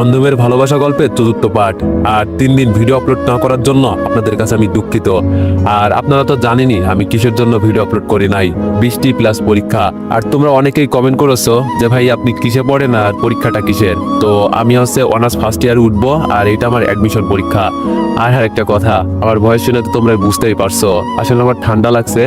অন্ধমের ভালোবাসা গল্পের চতুর্থ পার্ট আর তিন দিন ভিডিও আপলোড না করার জন্য আপনাদের কাছে আমি দুঃখিত। আর আপনারা তো জানেনই, আমি কিসের জন্য ভিডিও আপলোড করি নাই? বৃষ্টি প্লাস পরীক্ষা। আর তোমরা অনেকেই কমেন্ট করেছ যে, ভাই, আপনি কিসে পড়েন আর পরীক্ষাটা কিসের? তো আমি হচ্ছে অনার্স ফার্স্ট ইয়ার উঠবো, আর এটা আমার অ্যাডমিশন পরীক্ষা। আর হ্যাঁ একটা কথা, আমার ভয়েস শুনে তো তোমরা বুঝতেই পারছ। আসলে আমার ঠান্ডা লাগছে।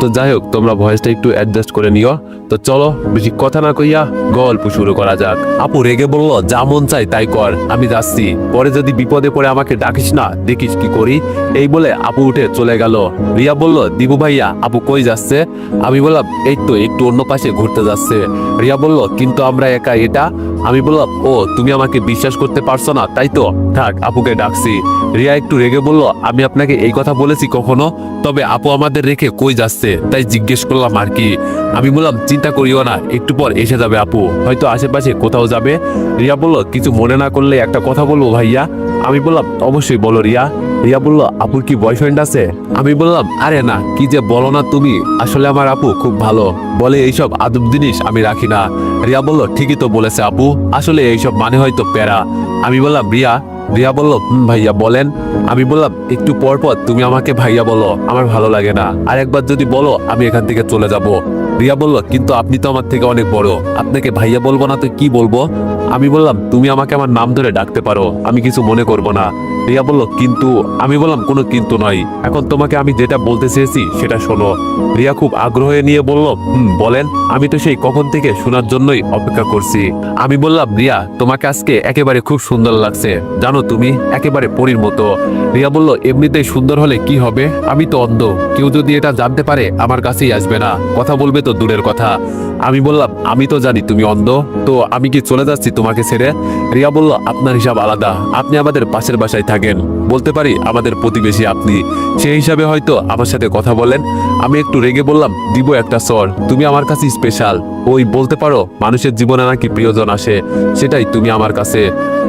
তো যাই হোক, তোমরা ভয়েসটা একটু অ্যাডজাস্ট করে নিও। তো চলো, বেশি কথা না কইয়া গল্প শুরু করা যাক। আপু, রেগে বলল, যা মন চাই তাই কর, আমি যাচ্ছি। পরে যদি বিপদে পড়ে আমাকে ডাকিস না, দেখিস কি করি। এই বলে আপু উঠে চলে গেল। রিয়া বলল, দিবু ভাইয়া, আপু কই যাচ্ছে? আমি বললাম, এই তো, একটু অন্য পাশে ঘুরতে যাচ্ছে। রিয়া বলল, কিন্তু আমরা একা এটা? আমি বললাম, ও, তুমি আমাকে বিশ্বাস করতে পারছ না, তাই তো? থাক, আপুকে ডাকছি। রিয়া একটু রেগে বলল, আমি আপনাকে এই কথা বলেছি কখনো, তবে আপু আমাদের রেখে কই যাচ্ছে? তাই জিজ্ঞেস করলাম আর কি। আমি বললাম, চিন্তা করিও না, একটু পর এসে যাবে আপু। হয়তো আশেপাশে কোথাও যাবে। রিয়া বলল, কিছু মনে না করলে একটা কথা বলব ভাইয়া? আমি বললাম, অবশ্যই বলো রিয়া। রিয়া বলল, আপুর কি বয়ফ্রেন্ড আছে? আমি বললাম, আরে না, কি যে বলো না তুমি? আসলে আমার আপু খুব ভালো। বলে এইসব আদব জিনিস আমি রাখি না। রিয়া বলল, ঠিকই তো বলেছে আপু। আসলে এইসব মানে হয়তো প্যারা। আমি বললাম, রিয়া? রিয়া বলল, হুম ভাইয়া, বলেন। আমি বললাম, একটু পর পর তুমি আমাকে ভাইয়া বলো, আমার ভালো লাগে না। আর একবার যদি বলো, আমি এখান থেকে চলে যাব। রিয়া বলল, কিন্তু আপনি তো আমার থেকে অনেক বড়। আপনাকে ভাইয়া বলব না তো কি বলব? আমি বললাম, তুমি আমাকে আমার নাম ধরে ডাকতে পারো, আমি কিছু মনে করব না। রিয়া বলল, কিন্তু, আমি বললাম, কোনো কিন্তু নয়। এখন তোমাকে আমি যেটা বলতে চেয়েছি, সেটা শোনো। রিয়া খুব আগ্রহ নিয়ে বলল, হুম, বলেন, আমি তো সেই কখন থেকে শোনার জন্যই অপেক্ষা করছি। আমি বললাম, রিয়া, তোমাকে আজকে একেবারে খুব সুন্দর লাগছে। জানো তুমি, একেবারে পরীর মতো। রিয়া বলল, এমনিতেই সুন্দর হলে কি হবে? আমি তো অন্ধ। কেউ যদি এটা জানতে পারে, আমার কাছেই আসবে না। কথা বলবে তো দূরের কথা। আমি বললাম, আমি তো জানি তুমি অন্ধ, তো আমি কি চলে যাচ্ছি তোমাকে ছেড়ে রিয়া বলল আপনার হিসাব আলাদা। আপনি আমাদের পাশের বাসায় থাকেন। বলতে পারি আমাদের প্রতিবেশী আপনি। সেই হিসাবে হয়তো আমার সাথে কথা বলেন। আমি একটু রেগে বললাম, দিব একটা স্বর তুমি আমার কাছে স্পেশাল ওই বলতে পারো, মানুষের জীবনে নাকি প্রিয়জন আসে। সেটাই তুমি আমার কাছে।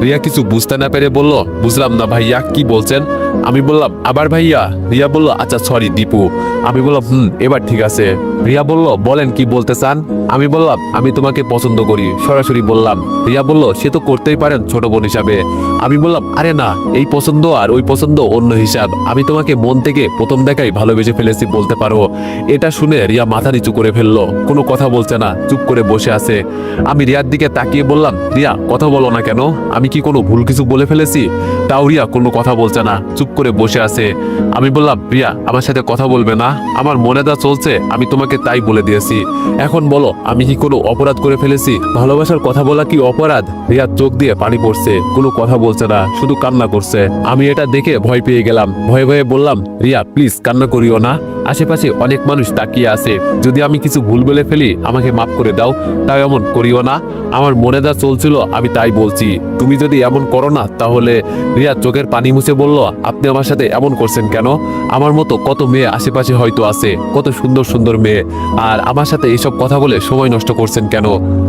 রিয়া কিছু বুঝতে না পেরে বলল, বুঝলাম না ভাইয়া, কি বলছেন? আমি বললাম, আবার ভাইয়া। রিয়া বলল আচ্ছা সরি দীপু। আমি বললাম, হুম, এবার ঠিক আছে। রিয়া বলল, বলেন কি বলতে চান? আমি বললাম, আমি তোমাকে পছন্দ করি। সরাসরি বললাম, রিয়া বলল, সে তো করতেই পারেন ছোট বোন হিসাবে। আমি বললাম, আরে না, এই পছন্দ আর ওই পছন্দ অন্য হিসাব। আমি তোমাকে মন থেকে প্রথম দেখাই ভালোবেসে ফেলেছি বলতে পারো। এটা শুনে রিয়া মাথা নিচু করে ফেলল, কোনো কথা বলছে না, চুপ করে বসে আছে। আমি রিয়ার দিকে তাকিয়ে বললাম, রিয়া, কথা বলো না কেন? আমি কি কোনো ভুল কিছু বলে ফেলেছি? তাও রিয়া কোনো কথা বলছে না, চুপ করে বসে আছে। আমি বললাম, রিয়া, আমার সাথে কথা বলবে না? আমার মনে যা চলছে, আমি তোমাকে তাই বলে দিয়েছি। এখন বলো, আমি কি কোনো অপরাধ করে ফেলেছি? ভালোবাসার কথা বলা কি অপরাধ? রিয়ার চোখ দিয়ে পানি পড়ছে, কোনো কথা বলছে না, শুধু কান্না করছে। আমি এটা দেখে ভয় পেয়ে গেলাম। ভয়ে ভয়ে বললাম, রিয়া প্লিজ কান্না করিও না। আশেপাশে অনেক মানুষ তাকিয়ে আছে। যদি আমি কিছু ভুল বলে ফেলি, আমাকে মাফ করে দাও। তাও এমন করিও না। আমার মনে যা চলছিল, আমি তাই বলছি। তুমি যদি এমন করো না, তাহলে রিয়া চোখের পানি মুছে বলল, আপনি আমার সাথে এমন করছেন কেন? আমার মতো কত মেয়ে আশেপাশে হয়তো আছে। কত সুন্দর সুন্দর মেয়ে। আর আমার সাথে এইসব কথা বলে সময় নষ্ট করছেন কেন?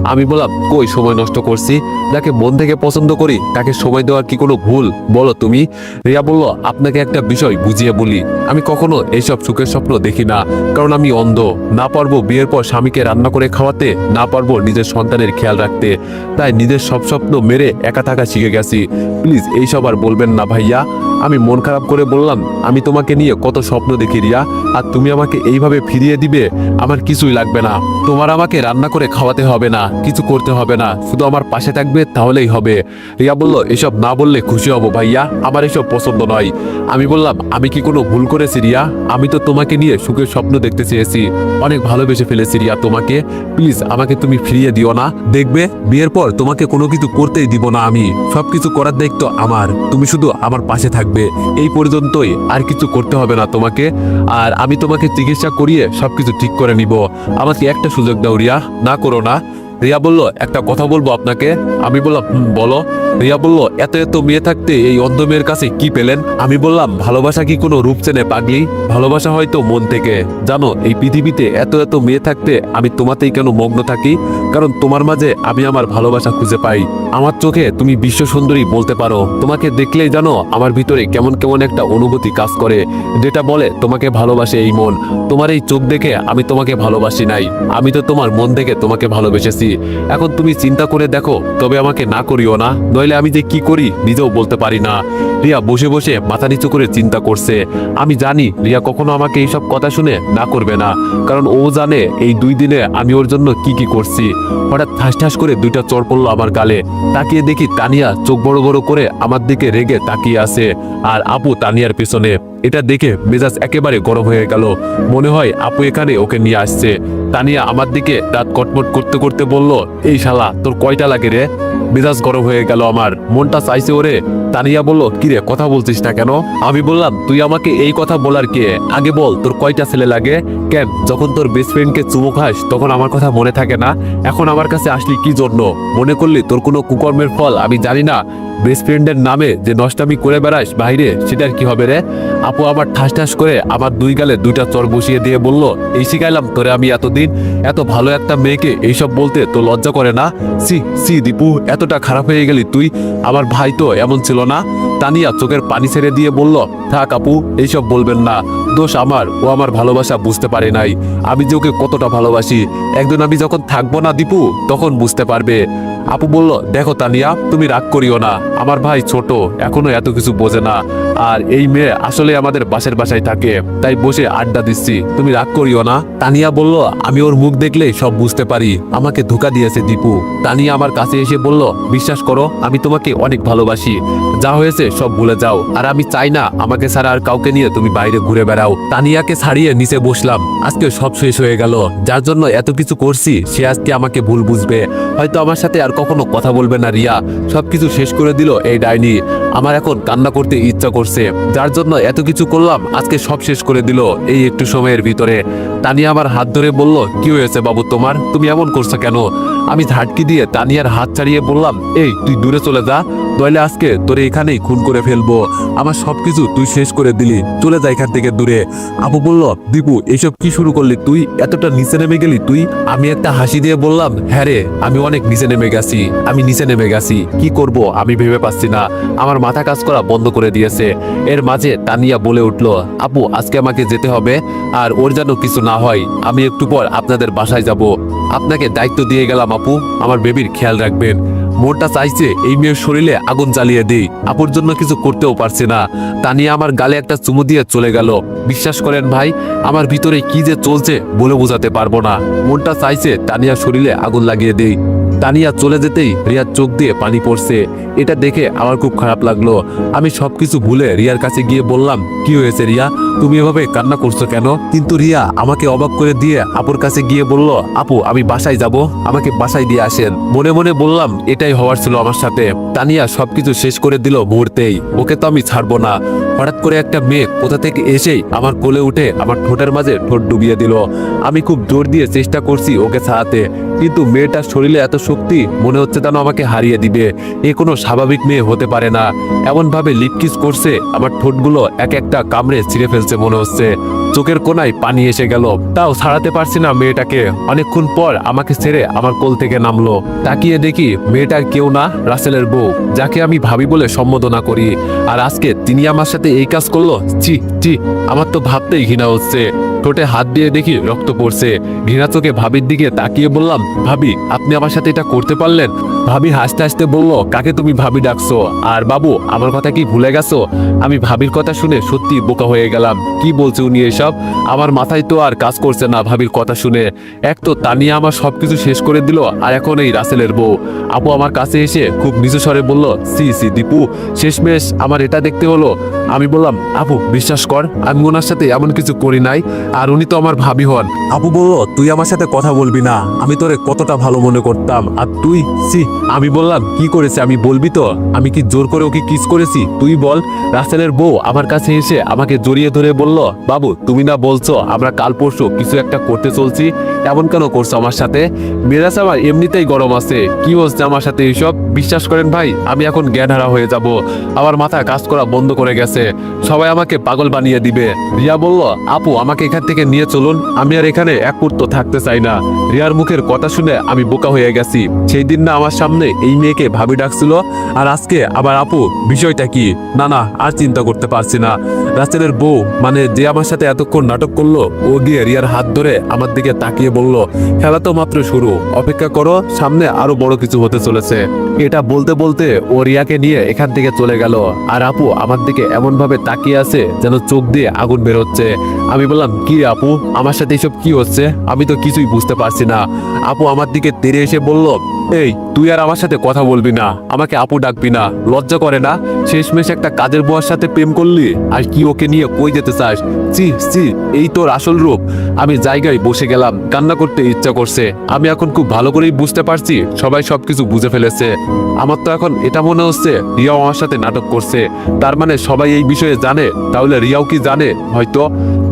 আমি বললাম, কই সময় নষ্ট করছি? যাকে মন থেকে পছন্দ করি, তাকে সময় দেওয়ার কি কোনো ভুল? বলো তুমি। রিয়া বলল, আপনাকে একটা বিষয় বুঝিয়ে বলি। আমি কখনো এইসব সুখের স্বপ্ন দেখি না। কারণ আমি অন্ধ। না পারব বিয়ের পর স্বামীকে রান্না করে খাওয়াতে, না পারব নিজের সন্তানের খেয়াল রাখতে। তাই নিজের সব স্বপ্ন মেরে একা থাকা শিখে গেছি। প্লিজ এইসব আর বলবেন না ভাইয়া। আমি মন খারাপ করে বললাম, আমি তোমাকে নিয়ে কত স্বপ্ন দেখি রিয়া, আর তুমি আমাকে এইভাবে ফিরিয়ে দিবে, আমার কিছুই লাগবে না। তোমার আমাকে রান্না করে খাওয়াতে হবে না, কিছু করতে হবে না, শুধু আমার পাশে থাকবে তাহলেই হবে। রিয়া বলল, এসব না বললে খুশি হব ভাইয়া, আমার এসব পছন্দ নয়। আমি বললাম, আমি কি কোনো ভুল করেছি রিয়া? আমি তো তোমাকে নিয়ে সুখের স্বপ্ন দেখতে চেয়েছি। অনেক ভালোবেসে ফেলেছি রিয়া তোমাকে। প্লিজ আমাকে তুমি ফিরিয়ে দিও না। দেখবে, বিয়ের পর তোমাকে কোনো কিছু করতেই দিব না আমি। সবকিছু করার দায়িত্ব আমার। তুমি শুধু আমার পাশে থাকবে। এই পর্যন্তই। আর কিছু করতে হবে না তোমাকে। আর আমি তোমাকে চিকিৎসা করিয়ে সবকিছু ঠিক করে নিব। আমাকে একটা সুযোগ দাও রিয়া। না করো না। রিয়া বলল একটা কথা বলব আপনাকে? আমি বললাম "হুম, বলো। রিয়া বলল এত এত মেয়ে থাকতে এই অন্ধ মেয়ের কাছে কি পেলেন? আমি বললাম ভালোবাসা কি কোনো রূপ চেনে পাগলি? ভালোবাসা হয়তো মন থেকে। জানো এই পৃথিবীতে এত এত মেয়ে থাকতে আমি তোমাতেই কেন মগ্ন থাকি? কারণ তোমার মাঝে আমি আমার ভালোবাসা খুঁজে পাই। আমার চোখে তুমি বিশ্ব সুন্দরী বলতে পারো। তোমাকে দেখলেই জানো আমার ভিতরে কেমন কেমন একটা অনুভূতি কাজ করে। যেটা বলে, তোমাকে ভালোবাসে এই মন। তোমার এই চোখ দেখে আমি তোমাকে ভালোবাসি নাই। আমি তো তোমার মন দেখে তোমাকে ভালোবেসেছি। এখন তুমি চিন্তা করে দেখো, তবে আমাকে না করিও না। নইলে আমি যে কি করি, নিজেও বলতে পারি না। রিয়া বসে বসে মাথা নিচু করে চিন্তা করছে। আমি জানি রিয়া কখনো আমাকে এইসব কথা শুনে না করবে না, কারণ ও জানে এই দুই দিনে আমি ওর জন্য কি কি করছি। হঠাৎ ঠাস ঠাস করে দুইটা চর পড়ল আমার গালে। তাকিয়ে দেখি তানিয়া চোখ বড় বড় করে আমার দিকে রেগে তাকিয়ে আছে। আর আপু তানিয়ার পিছনে। এটা দেখে মেজাজ একেবারে গরম হয়ে গেল। মনে হয় আপু এখানে ওকে নিয়ে আসছে। তানিয়া আমার দিকে দাঁত কটমট করতে করতে বলল, এই শালা, তোর কয়টা লাগে রে? মেজাজ গরম হয়ে গেল আমার। মনটা চাইছে ওরে তানিয়া বলল, কিরে, কথা বলছিস না কেন? আমি বললাম, তুই আমাকে এই কথা বলার কে? আগে বল, তোর কয়টা ছেলে লাগে? কেন, যখন তোর বেস্ট ফ্রেন্ডকে চুমু খাস, তখন আমার কথা মনে থাকে না। এখন আমার কাছে আসলি কি জন্য? মনে করলি তোর কোনো কুকর্মের ফল, আমি জানি না। বেস্ট ফ্রেন্ডের নামে যে নষ্টামি করে বেড়াস বাইরে সেটার কি হবে রে? আপু আবার ঠাস ঠাস করে আমার দুই গালে দুইটা চর বসিয়ে দিয়ে বলল, এই শিখাইলাম তোরে আমি এতদিন, এত ভালো একটা মেয়েকে এইসব বলতে তো লজ্জা করে না? সি সি দীপু, এতটা খারাপ হয়ে গেলি তুই, আমার ভাই তো এমন ছিল না। তানিয়া চোখের পানি ছেড়ে দিয়ে বলল, থাক আপু, এইসব বলবেন না। দোষ আমার, ও আমার ভালোবাসা বুঝতে পারে নাই। আমি যে ওকে কতটা ভালোবাসি, একদিন আমি যখন থাকব না দীপু, তখন বুঝতে পারবে। আপু বলল, দেখো তানিয়া, তুমি রাগ করিও না। আমার ভাই ছোট, এখনও এত কিছু বোঝে না। আর এই মেয়ে আসলে আমাদের বাসের বাসায় থাকে, তাই বসে আড্ডা দিচ্ছি। তুমি রাগ করিও না। তানিয়া বলল, আমি ওর মুখ দেখলে সব বুঝতে পারি। আমাকে ধোকা দিয়েছে দীপু। তানিয়া আমার কাছে এসে বলল, বিশ্বাস করো, আমি তোমাকে অনেক ভালোবাসি। যা হয়েছে সব ভুলে যাও। আর আমি চাই না, আমাকে ছাড়া আর কাউকে নিয়ে তুমি বাইরে ঘুরে বেড়াও। তানিয়াকে ছাড়িয়ে নিচে বসলাম। আজকে সব শেষ হয়ে গেল। যার জন্য এত কিছু করছি, সে আজকে আমাকে ভুল বুঝবে। হয়তো আমার সাথে আর কখনো কথা বলবে না রিয়া। সবকিছু শেষ করে দিল এই ডাইনি। আমার এখন কান্না করতে ইচ্ছা করছে। যার জন্য এত কিছু করলাম, আজকে সব শেষ করে দিল এই একটু সময়ের ভিতরে। তানিয়া আমার হাত ধরে বলল, কি হয়েছে বাবু তোমার? তুমি এমন করছ কেন? আমি ঝাটকি দিয়ে তানিয়ার হাত ছাড়িয়ে বললাম, এই, তুই দূরে চলে যা। নইলে আজকে তোরে এখানেই খুন করে ফেলব। আমার সবকিছু তুই শেষ করে দিলি। চলে যা এখান থেকে দূরে। আবু বলল, দীপু, এসব কি শুরু করলি তুই? এতটা নিচে নেমে গেলি তুই? আমি একটা হাসি দিয়ে বললাম হ্যাঁ রে, আমি অনেক নিচে নেমে গেছি। আমি নিচে নেমে গেছি। কি করব আমি ভেবে পাচ্ছি না। আমার মাথা কাজ করা বন্ধ করে দিয়েছে। এর মাঝে তানিয়া বলে উঠল, আপু, আজকে আমাকে যেতে হবে, আর ওর যেন কিছু না হয়, আমি একটু পর আপনাদের বাসায় যাব। আপনাকে দায়িত্ব দিয়ে গেলাম, আপু। আমার বেবির খেয়াল রাখবেন। মনটা চাইছে এই মেয়ের শরীরে আগুন জ্বালিয়ে দিই। আপুর জন্য কিছু করতেও পারছি না। তানিয়া আমার গালে একটা চুমু দিয়ে চলে গেল। বিশ্বাস করেন ভাই, আমার ভিতরে কি যে চলছে বলে বোঝাতে পারব না। মনটা চাইছে তানিয়া শরীরে আগুন লাগিয়ে দেই। তানিয়া চলে যেতেই রিয়ার চোখ দিয়ে পানি পড়ছে। এটা দেখে আমার খুব খারাপ লাগল। আমি সবকিছু ভুলে রিয়ার কাছে গিয়ে বললাম, কি হয়েছে রিয়া? তুমি এভাবে কান্না করছ কেন? কিন্তু রিয়া আমাকে অবাক করে দিয়ে আপুর কাছে গিয়ে বলল, আপু, আমি বাসায় যাব। আমাকে বাসায় দিয়ে আসেন। মনে মনে বললাম, এটাই হওয়ার ছিল আমার সাথে। তানিয়া সবকিছু শেষ করে দিল মুহূর্তেই। ওকে তো আমি ছাড়বো না। হঠাৎ করে একটা মেয়ে কোথা থেকে এসেই আমার কোলে উঠে আমার ঠোঁটের মাঝে ঠোঁট ডুবিয়ে দিল। আমি খুব জোর দিয়ে চেষ্টা করছি ওকে ছাড়াতে, কিন্তু মেয়েটার শরীরে এত শক্তি মনে হচ্ছে যেন আমাকে হারিয়ে দিবে। এ কোনো স্বাভাবিক মেয়ে হতে পারে না। এমনভাবে লিপকিস করছে, আমার ঠোঁটগুলো এক একটা কামড়ে ছিঁড়ে ফেলছে মনে হচ্ছে। চোখের কোনায় পানি এসে গেল। তাও ছাড়াতে পারছি না মেয়েটাকে। অনেকক্ষণ পর আমাকে ছেড়ে আমার কোল থেকে নামলো। তাকিয়ে দেখি মেয়েটার কেউ না, রাসেলের বউ, যাকে আমি ভাবি বলে সম্বোধনা করি। আর আজকে তিনি আমার সাথে এই কাজ করল? চি চি আমার তো ভাবতেই ঘৃণা হচ্ছে। ঠোঁটে হাত দিয়ে দেখি রক্ত পড়ছে। ঘৃণা চোখে ভাবির দিকে তাকিয়ে বললাম, ভাবি, আপনি আমার সাথে এটা করতে পারলেন? ভাবি হাসতে হাসতে বলল, কাকে তুমি ভাবি ডাকছো? আর বাবু, আমার কথা কি ভুলে গেছো? আমি ভাবির কথা শুনে সত্যি বোকা হয়ে গেলাম। কি বলছে উনি এসব? আমার মাথায় তো আর কাজ করছে না ভাবির কথা শুনে। এক তো তানিয়া আমার সবকিছু শেষ করে দিল, আর এখন এই রাসেলের বউ। আপু আমার কাছে এসে খুব নিচু স্বরে বলল, সি সি, দীপু, শেষমেশ আমার এটা দেখতে হলো। আমি বললাম, আপু, বিশ্বাস কর, আমি ওনার সাথে এমন কিছু করি নাই, আর উনি তো আমার ভাবি হন। আপু বলল, তুই আমার সাথে কথা বলবি না, আমি তোরে কতটা ভালো মনে করতাম, আর তুই, সি আমি বললাম, কি করেছে? আমি বলবি তো? আমি কি জোর করে ওকে কিস করেছি? তুই বল। রাসেলের বউ আমার কাছে এসে আমাকে জড়িয়ে ধরে বলল, বাবু, তুমি না বলছো, আমরা কাল পরশু কিছু একটা করতে চলছি। এমন কেন করছ আমার সাথে? মেরাজ আমার এমনিতেই গরম আছে। কি হচ্ছে আমার সাথে এইসব? বিশ্বাস করেন ভাই, আমি এখন জ্ঞান হারা হয়ে যাব। আমার মাথা কাজ করা বন্ধ করে গেছে। সবাই আমাকে পাগল বানিয়ে দিবে। রিয়া বলল, আপু, আমাকে এখান থেকে নিয়ে চলুন। আমি আর এখানে এক মুহূর্ত থাকতে চাই না। রিয়ার মুখের কথা শুনে আমি বোকা হয়ে গেছি। সেই দিন না আমার সামনে এই মেয়েকে ভাবি ডাকছিল। আর আজকে আবার আপু, বিষয়টা কি? না না, আর চিন্তা করতে পারছি না। রাস্তেলের বউ মানে যে আমার সাথে এতক্ষণ নাটক করল, ও গিয়ে রিয়ার হাত ধরে আমার দিকে তাকিয়ে বলল, খেলা তো মাত্র শুরু, অপেক্ষা করো, সামনে আরও বড় কিছু হতে চলেছে। এটা বলতে বলতে ও রিয়াকে নিয়ে এখান থেকে চলে গেল। আর আপু আমার দিকে এমন ভাবে তাকিয়ে আছে যেন চোখ দিয়ে আগুন বের হচ্ছে আমি বললাম, কি আপু, আমার সাথে এসব কি হচ্ছে? আমি তো কিছুই বুঝতে পারছি না। আপু আমার দিকে তেরে এসে বলল, এই তুই আর আমার সাথে কথা বলবি না, আমাকে আপু ডাকবি না, লজ্জা করে না? শেষমেশ একটা কাজের বুয়ার সাথে প্রেম করলি? আর কি ওকে নিয়ে কই যেতে চাস? চি চি এই তোর আসল রূপ। আমি জায়গায় বসে গেলাম, কান্না করতে ইচ্ছা করছে। আমি এখন খুব ভালো করেই বুঝতে পারছি, সবাই সবকিছু বুঝে ফেলেছে। আমার তো এখন এটা মনে হচ্ছে, রিয়াও আমার সাথে নাটক করছে। তার মানে সবাই এই বিষয়ে জানে, তাহলে রিয়াও কি জানে? হয়তো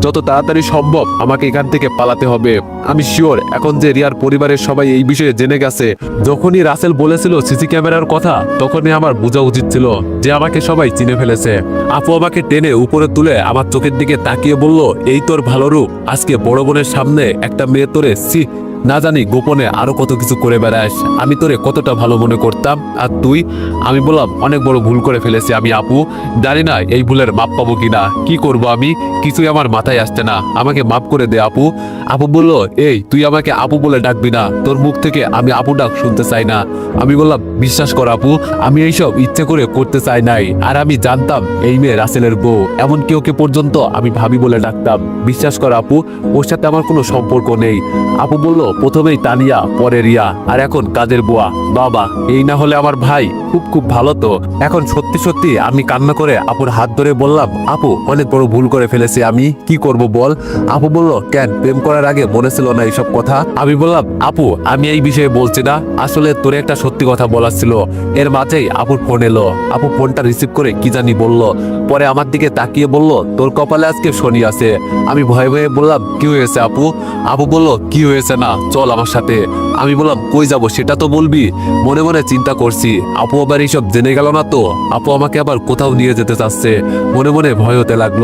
যত তাড়াতাড়ি সম্ভব আমাকে এখান থেকে পালাতে হবে। আমি শিওর এখন যে রিয়ার পরিবারের সবাই এই বিষয়ে জেনে গেছে। যখনই রাসেল বলেছিল সিসি ক্যামেরার কথা, তখনই আমার বোঝা উচিত ছিল যে আমাকে সবাই চিনে ফেলেছে। আপু আমাকে টেনে উপরে তুলে আমার চোখের দিকে তাকিয়ে বলল, এই তোর ভালো রূপ। আজকে বড় বোনের সামনে একটা মেয়ে তোরে সি না জানি গোপনে আরও কত কিছু করে বেড়াস আমি তোরে কতটা ভালো মনে করতাম, আর তুই? আমি বললাম, অনেক বড় ভুল করে ফেলেছি আমি, আপু। জানি না এই ভুলের মাপ পাবো কিনা, কি করব আমি? কিছুই আমার মাথায় আসছে না, আমাকে মাপ করে দে, আপু। আপু বলল, এই, তুই আমাকে আপু বলে ডাকবি না, তোর মুখ থেকে আমি আপু ডাক শুনতে চাই না। আমি বললাম, বিশ্বাস কর, আপু, আমি এইসব ইচ্ছে করে করতে চাই নাই, আর আমি জানতাম এই মেয়ে রাসেলের বউ এমন কেউ কে পর্যন্ত আমি ভাবি বলে ডাকতাম। বিশ্বাস কর, আপু, ওর সাথে আমার কোনো সম্পর্ক নেই। আপু বলল প্রথমেই তানিয়া, পরে রিয়া, আর এখন কাদের বুয়া। বাবা, এই না হলে আমার ভাই খুব খুব ভালো তো। এখন সত্যি সত্যি আমি কান্না করে আপুর হাত ধরে বললাম, আপু, অনেক বড় ভুল করে ফেলেছি আমি। কি করব বল? আপু বলল, কেন? প্রেম করার আগে মনে ছিল না এইসব কথা? আমি বললাম, আপু, আমি এই বিষয়ে বলছি না। আসলে তোরে একটা সত্যি কথা বলার ছিল। এর মাঝেই আপুর ফোন এলো। আপু ফোনটা রিসিভ করে কি জানি বলল। পরে আমার দিকে তাকিয়ে বলল, তোর কপালে আজকে শনি আছে। আমি ভয়ে ভয়ে বললাম, কি হয়েছে আপু? আপু বলল, কি হয়েছে না? চল আমার সাথে। আমি বললাম, কই যাব? সেটা তো বলবি? মনে মনে চিন্তা করছি, আপু আবার এইসব জেনে গেল না তো? আপু আমাকে আবার কোথাও নিয়ে যেতে চাচ্ছে। মনে মনে ভয় হতে লাগল।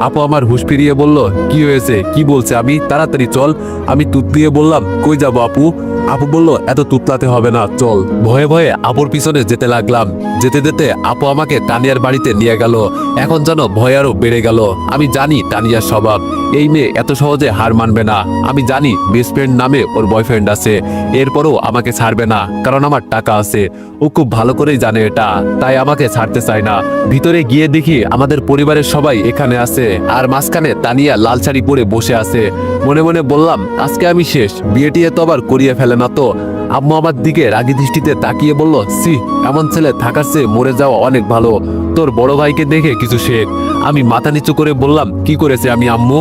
আপু আমার হুশ ফিরিয়ে বলল, কি হয়েছে? কি বলছে? আমি, তাড়াতাড়ি চল। আমি তুত দিয়ে বললাম, কই যাব আপু? আপু বলল, এত তুতলাতে হবে না, চল। ভয়ে ভয়ে আপুর পিছনে যেতে লাগলাম। যেতে যেতে আপু আমাকে তানিয়ার বাড়িতে নিয়ে গেল। এখন যেন ভয় আরও বেড়ে গেল। আমি জানি তানিয়ার স্বভাব। এই মেয়ে এত সহজে হার মানবে না। আমি জানি বেস্ট ফ্রেন্ড নামে ওর বয়ফ্রেন্ড আছে। এরপরও আমাকে ছাড়বে না, কারণ আমার টাকা আছে। ও খুব ভালো করেই জানে এটা, তাই আমাকে ছাড়তে চায় না। ভিতরে গিয়ে দেখি আমাদের পরিবারের সবাই এখানে আছে। আর মাঝখানে তানিয়া লাল শাড়ি পরে বসে আছে। মনে মনে বললাম, আজকে আমি শেষ, বিয়েটিয়ে তো আবার করিয়ে ফেলে না তো? আম্মু আমার দিকে রাগি দৃষ্টিতে তাকিয়ে বলল সি এমন ছেলে থাকার চেয়ে মরে যাওয়া অনেক ভালো। তোর বড় ভাইকে দেখে কিছু শেখ। আমি মাথা নিচু করে বললাম, কি করেছে আমি, আম্মু?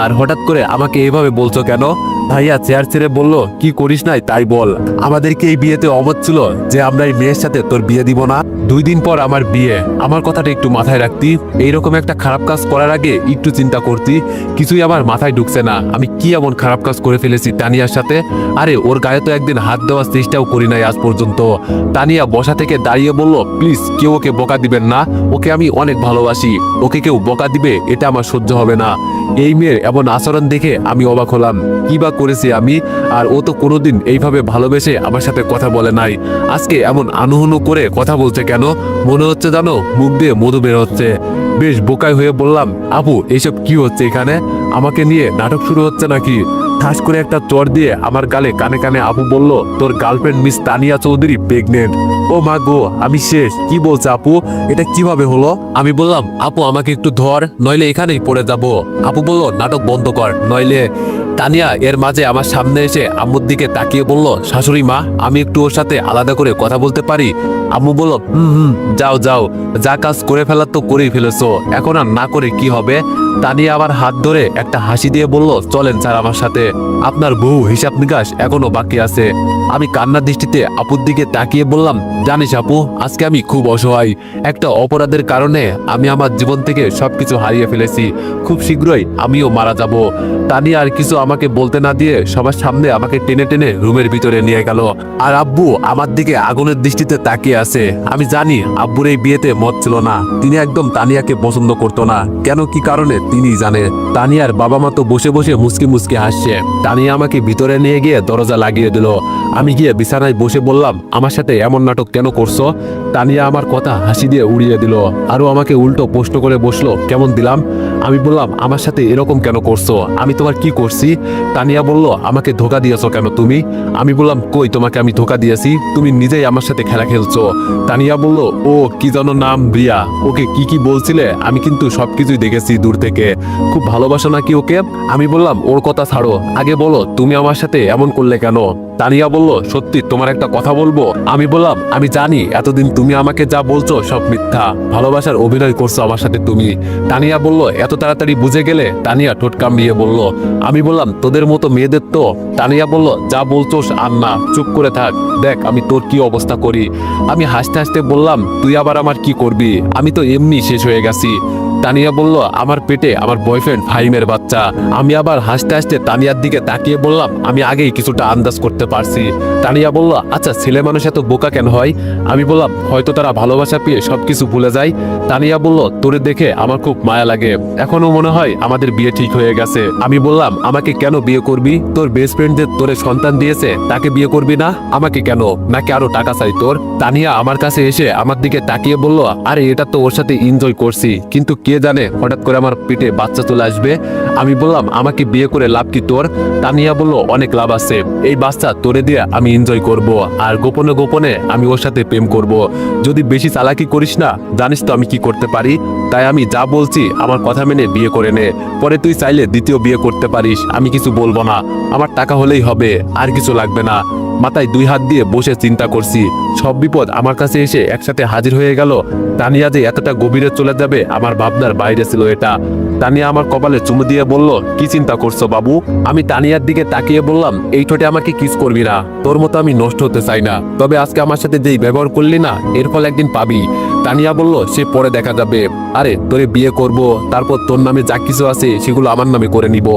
আর হঠাৎ করে আমাকে এভাবে বলছো কেন? ভাইয়া চেয়ার ছেড়ে বলল, কি করিস নাই, তাই বল। আমাদেরকে এই বিয়েতে অমত ছিল যে আমরা এই মেয়ের সাথে তোর বিয়ে দিব না। দুই দিন পর আমার বিয়ে। আমার কথাটা একটু মাথায় রাখতি। এইরকম একটা খারাপ কাজ করার আগে একটু চিন্তা করতি। কিছুই আমার মাথায় ঢুকছে না। আমি কি এমন খারাপ কাজ করে ফেলেছি তানিয়ার সাথে? আরে, ওর গায়ে তো একদিন হাত দেওয়ার চেষ্টাও করি নাই আজ পর্যন্ত। তানিয়া বসা থেকে দাঁড়িয়ে বলল, প্লিজ, কেউ ওকে বকা দিবেন না। ওকে আমি অনেক ভালোবাসি। ওকে কেউ বকা দিবে, এটা আমার সহ্য হবে না। এই মেয়ের এমন আচরণ দেখে আমি অবাক হলাম। কি বা করেছি আমি? আর ও তো কোনোদিন এইভাবে ভালোবেসে আমার সাথে কথা বলে নাই। আজকে এমন আনুহনু করে কথা বলছে কেন? মনে হচ্ছে জানো, মুখ দিয়ে মধু বের হচ্ছে। বেশ বোকাই হয়ে বললাম, আপু এইসব কি হচ্ছে এখানে? আমাকে নিয়ে নাটক শুরু হচ্ছে নাকি? ঠাস করে একটা চর দিয়ে আমার গালে কানে কানে আপু বলল, তোর girlfriend miss Tania Chowdhury pregnant. ও মা গো, আমি শেষ। কি বলছে আপু? এটা কীভাবে হলো? আমি বললাম, আপু, আমাকে একটু ধর, নইলে এখানেই পড়ে যাব। আপু বলল, নাটক বন্ধ কর, নইলে তানিয়া এর মাঝে আমার সামনে এসে আম্মুর দিকে তাকিয়ে বলল, শাশুড়ি মা, আমি একটু ওর সাথে আলাদা করে কথা বলতে পারি? আম্মু বলল, হুম হুম, যাও যাও, যা কাজ করে ফেলার তো করেই ফেলেছো, এখন আর না করে কি হবে? তানিয়া আমার হাত ধরে একটা হাসি দিয়ে বলল, চলেন স্যার আমার সাথে, আপনার বহু হিসাব নিকাশ এখনও বাকি আছে। আমি কান্নার দৃষ্টিতে আপুর দিকে তাকিয়ে বললাম, জানিস আপু, আজকে আমি খুব অসহায়। একটা অপরাধের কারণে আমি আমার জীবন থেকে সবকিছু হারিয়ে ফেলেছি। খুব শীঘ্রই আমিও মারা যাব। তানিয়া আর কিছু আমাকে বলতে না দিয়ে সবার সামনে আমাকে টেনে টেনে রুমের ভিতরে নিয়ে গেল। আর আব্বু আমার দিকে আগুনের দৃষ্টিতে তাকিয়ে আছে। আমি জানি আব্বুর এই বিয়েতে মত ছিল না। তিনি একদম তানিয়াকে পছন্দ করতো না। কেন কি কারণে তিনি জানে। তানিয়ার বাবা মা তো বসে বসে মুসকি মুসকি হাসছে। তানিয়া আমাকে ভিতরে নিয়ে গিয়ে দরজা লাগিয়ে দিল। আমি গিয়ে বিছানায় বসে বললাম, আমার সাথে এমন নাটক কেন করছ? তানিয়া আমার কথা হাসি দিয়ে উড়িয়ে দিল। আরও আমাকে উল্টো প্রশ্ন করে বসল, কেমন দিলাম? আমি বললাম, আমার সাথে এরকম কেন করছ? আমি তোমার কি করছি? তানিয়া বলল, আমাকে ধোকা দিয়েছ কেন তুমি? আমি বললাম, কই, তোমাকে আমি ধোকা দিয়েছি। তুমি নিজেই আমার সাথে খেলা খেলছো। তানিয়া বলল, ও, কি যেন নাম রিয়া? ওকে কি কি বলছিলে? আমি কিন্তু সবকিছুই দেখেছি দূর থেকে। খুব ভালোবাসো নাকি ওকে? আমি বললাম, ওর কথা ছাড়ো। আগে বলো, তুমি আমার সাথে এমন করলে কেন? তানিয়া বলল, সত্যি, তোমার একটা কথা বলব? আমি বললাম, আমি জানি, এতদিন তুমি আমাকে যা বলছো সব মিথ্যা। ভালোবাসার অভিনয় করছ আমার সাথে তুমি। তানিয়া বলল এত তাড়াতাড়ি বুঝে গেলে তানিয়া ঠোঁট কামড়িয়ে বলল, আমি বললাম, তোদের মতো মেয়েদের তো তানিয়া বলল, যা বলছোস, আর না, চুপ করে থাক। দেখ, আমি তোর কি অবস্থা করি? আমি হাসতে হাসতে বললাম, তুই আবার আমার কি করবি? আমি তো এমনি শেষ হয়ে গেছি। তানিয়া বলল, আমার পেটে আমার বয়ফ্রেন্ড ফাহিমের বাচ্চা। আমি আবার হাসতে হাসতে তানিয়ার দিকে তাকিয়ে বললাম, আমি আগেই কিছুটা আন্দাজ করতে পারছি। তানিয়া বলল আচ্ছা ছেলে মানুষ এত বোকা কেন হয়? আমি বললাম, হয়তো তারা ভালোবাসা পেয়ে সবকিছু ভুলে যায়। তানিয়া বলল, তোরে দেখে আমার খুব মায়া লাগে। এখনও মনে হয় আমাদের বিয়ে ঠিক হয়ে গেছে। আমি বললাম, আমাকে কেন বিয়ে করবি? তোর বেস্ট ফ্রেন্ডদের তোরে সন্তান দিয়েছে, তাকে বিয়ে করবি না? আমাকে কেন? নাকি আরও টাকা চাই তোর? তানিয়া আমার কাছে এসে আমার দিকে তাকিয়ে বলল, আরে, এটা তো ওর সাথে এনজয় করছি। কিন্তু কে জানে, হঠাৎ করে আমার পেটে বাচ্চা চলে আসবে। আমি বললাম, আমাকে বিয়ে করে লাভ কি তোর? তানিয়া বলল, অনেক লাভ আছে। এই বাচ্চা তোরে দিয়ে আমি এনজয় করব। আর গোপনে গোপনে আমি ওর সাথে প্রেম করব। যদি বেশি চালাকি করিস না, জানিস তো আমি কি করতে পারি? তাই আমি যা বলছি, আমার কথা মেনে বিয়ে করে নে। পরে তুই চাইলে দ্বিতীয় বিয়ে করতে পারিস, আমি কিছু বলব না। আমার টাকা হলেই হবে, আর কিছু লাগবে না। মাথায় দুই হাত দিয়ে বসে চিন্তা করছি। সব বিপদ আমার কাছে এসে একসাথে হাজির হয়ে গেল। তানিয়া যে এতটা গভীরে চলে যাবে, আমার ভাবনার বাইরে ছিল এটা। তানিয়া আমার কপালে চুমু দিয়ে বলল, কি চিন্তা করছ বাবু? আমি তানিয়ার দিকে তাকিয়ে বললাম, এই ঠোঁটে আমাকে কিস করবি না। তোর মতো আমি নষ্ট হতে চাই না। তবে আজকে আমার সাথে যেই ব্যবহার করলি না, এর ফল একদিন পাবি। তানিয়া বলল, সে পরে দেখা যাবে। আরে, তোরে বিয়ে করব, তারপর তোর নামে যা কিছু আছে সেগুলো আমার নামে করে নিব।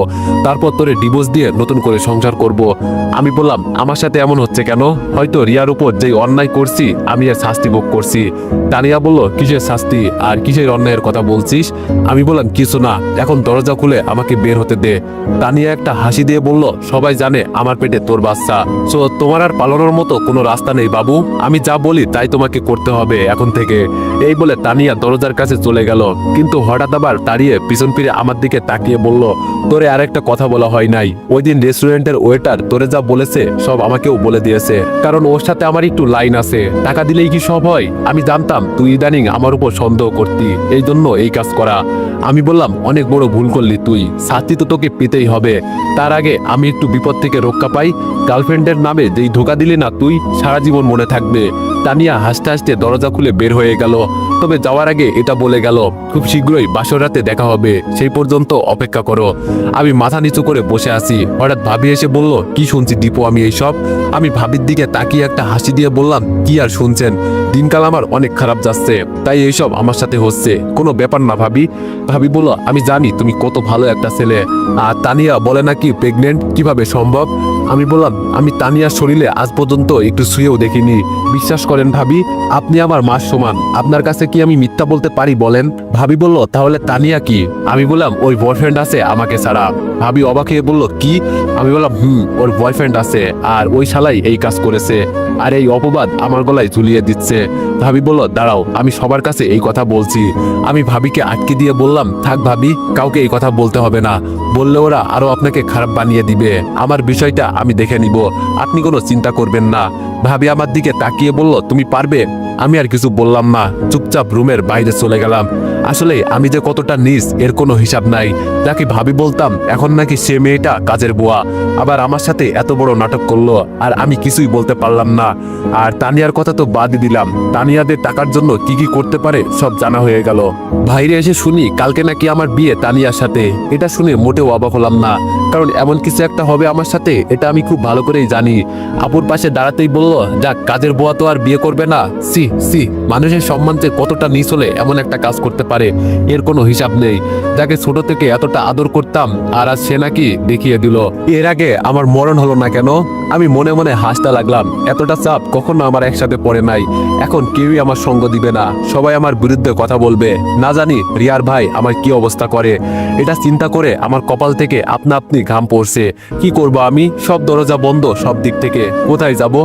তারপর তোরে ডিভোর্স দিয়ে নতুন করে সংসার করব। আমি বললাম, আমার সাথে এমন হচ্ছে কেন? হয়তো রিয়ার উপর যেই অন্যায় করছি, আমি এর শাস্তি ভোগ করছি। তানিয়া বলল, কিসের শাস্তি? আর কিসের অন্যায়ের কথা বলছিস? আমি বললাম, কিছু না, এখন দরজা খুলে আমাকে বের হতে দে। তানিয়া একটা হাসি দিয়ে বলল, সবাই জানে আমার পেটে তোর বাচ্চা। সো তোমার আর পালানোর মতো কোনো রাস্তা নেই বাবু। আমি যা বলি তাই তোমাকে করতে হবে এখন থেকে। এই বলে তানিয়া দরজার কাছে চলে গেল। কিন্তু হঠাৎ আবার দাঁড়িয়ে পিছন ফিরে আমার দিকে তাকিয়ে বলল, তোরে আরেকটা কথা বলা হয় নাই। ওই দিন রেস্টুরেন্টের ওয়েটার তোরে যা বলেছে, সব আমাকেও বলে দিয়েছে। কারণ ওর সাথে আমার একটু লাইন আছে। টাকা দিলেই কি সব হয়? আমি জানতাম তুই ইদানিং আমার উপর সন্দেহ করতি। এই জন্য এই কাজ করা। আমি বললাম, অনেক বড় ভুল করলি তুই। শাস্তি তো তোকে পেতেই হবে। তার আগে আমি একটু বিপদ থেকে রক্ষা পাই। গার্লফ্রেন্ডের নামে যেই ধোকা দিলি না তুই, সারা জীবন মনে থাকবে। তানিয়া হাসতে হাসতে দরজা খুলে বের হয়ে গেল। তবে যাওয়ার আগে এটা বলে গেল, খুব শীঘ্রই বাসর রাতে দেখা হবে। সেই পর্যন্ত অপেক্ষা করো। আমি মাথা নিচু করে বসে আছি। হঠাৎ ভাবি এসে বলল, কি শুনছি দীপু আমি এইসব? আমি ভাবির দিকে তাকিয়ে একটা হাসি দিয়ে বললাম, কি আর শুনছেন? দিনকাল আমার অনেক খারাপ যাচ্ছে, তাই এইসব আমার সাথে হচ্ছে। কোনো ব্যাপার না, ভাবি। ভাবি বলল, আমি জানি তুমি কত ভালো একটা ছেলে। আর তানিয়া বলে নাকি প্রেগনেন্ট কীভাবে সম্ভব? আমি বললাম, আমি তানিয়ার শরীরে আজ পর্যন্ত একটু শুয়েও দেখিনি। বিশ্বাস করেন ভাবি, আপনি আমার মা সমান। আপনার কাছে কি আমি মিথ্যা বলতে পারি বলেন? ভাবি বলল, তাহলে তানিয়া কি? আমি বললাম ওই বয়ফ্রেন্ড আছে আমাকে ছাড়া। ভাবি অবাক হয়ে বলল, কি? আমি বললাম, হুম, ওর বয়ফ্রেন্ড আছে আর ওই শালাই এই কাজ করেছে আর এই অপবাদ আমার গলায় ঝুলিয়ে দিচ্ছে। ভাবি বলল, দাঁড়াও, আমি সবার কাছে এই কথা বলছি। আমি ভাবিকে আটকে দিয়ে বললাম, থাক ভাবি, কাউকে এই কথা বলতে হবে না। বললে ওরা আরও আপনাকে খারাপ বানিয়ে দিবে। আমার বিষয়টা আমি দেখে নিব। আপনি কোনো চিন্তা করবেন না। ভাবি আমার দিকে তাকিয়ে বলল, তুমি পারবে? আমি আর কিছু বললাম না। চুপচাপ রুমের বাইরে চলে গেলাম। আসলে আমি যে কতটা নিস এর কোনো হিসাব নাই। যাকে ভাবি বলতাম, এখন নাকি সে মেয়েটা কাজের বুয়া। আবার আমার সাথে এত বড় নাটক করল, আর আমি কিছুই বলতে পারলাম না। আর তানিয়ার কথা তো বাদই দিলাম। তানিয়াদের টাকার জন্য কি কি করতে পারে, সব জানা হয়ে গেল। বাইরে এসে শুনি, কালকে নাকি আমার বিয়ে তানিয়ার সাথে। এটা শুনে মোটেও অবাক হলাম না। কারণ এমন কিছু একটা হবে আমার সাথে, এটা আমি খুব ভালো করেই জানি। আপুর পাশে দাঁড়াতেই বলল যাক, কাজের বুয়া তো আর বিয়ে করবে না। সি সি মানুষের সম্মান যে কতটা নিচ হলে এমন একটা কাজ করতে পারে, এর কোনো হিসাব নেই। যাকে ছোট থেকে এতটা আদর করতাম, আর আজ সে নাকি দেখিয়ে দিল, এর আগে আমার মরণ হলো না কেন? আমি মনে মনে হাসতে লাগলাম, এতটা চাপ কখনো আমার একসাথে পড়ে নাই। এখন কেউই আমার সঙ্গ দিবে না, সবাই আমার বিরুদ্ধে কথা বলবে। না জানি, রিয়ার ভাই আমার কি অবস্থা করে। এটা চিন্তা করে আমার কপাল থেকে আপনা আপনি ঘাম পড়ছে। কি করব আমি? সব দরজা বন্ধ সব দিক থেকে। কোথায় যাব?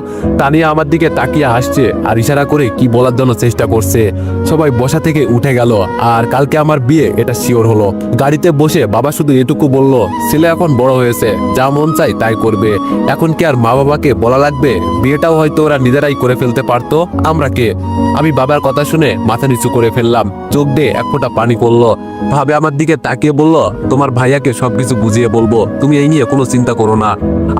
তানিয়া আমার দিকে তাকিয়ে হাসছে আর ইশারা করে কি বলার জন্য চেষ্টা করছে। সবাই বসা থেকে উঠে গেল আর কালকে আমার বিয়ে, এটা শিওর হলো। গাড়িতে বসে বাবা শুধু এটুকু বলল, ছেলে এখন বড় হয়েছে, যা মন চাই তাই করবে। এখন কি আর মা বাবাকে বলা লাগবে? বিয়েটাও হয়তো ওরা নিজেরাই করে ফেলতে পারতো, আমরা কে? আমি বাবার কথা শুনে মাথা নিচু করে ফেললাম, চোখ দিয়ে এক ফোঁটা পানি পড়ল। ভাবে আমার দিকে তাকিয়ে বলল, তোমার ভাইয়াকে সবকিছু বুঝিয়ে বলব, তুমি এই নিয়ে কোনো চিন্তা করো না।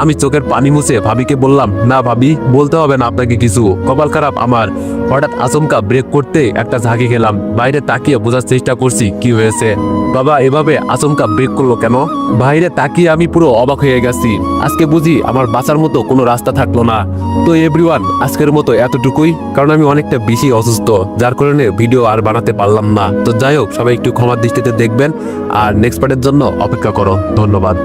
আমি চোখের পানি মুছে ভাবিকে বললাম, না ভাবি বলতে হবে না আপনাকে কিছু। কপাল খারাপ আমার। হঠাৎ আচমকা ব্রেক করতে একটা ঝাঁকি খেলাম। বাইরে তাকিয়ে বোঝার চেষ্টা করছি, কি হয়েছে? বাবা, এভাবে আচমকা ব্রেক করল কেন? বাইরে তাকিয়ে আমি পুরো অবাক হয়ে গেছি। আজকে বুঝি আমার বাঁচার মতো কোনো রাস্তা থাকল না। তো এভরিওয়ান আজকের মতো এতটুকুই, কারণ আমি অনেকটা বেশি অসুস্থ, যার কারণে ভিডিও আর বানাতে পারলাম না। তো যাই হোক, সবাই একটু ক্ষমার দৃষ্টিতে দেখবেন, আর নেক্সট পার্টের জন্য অপেক্ষা করো। ধন্যবাদ।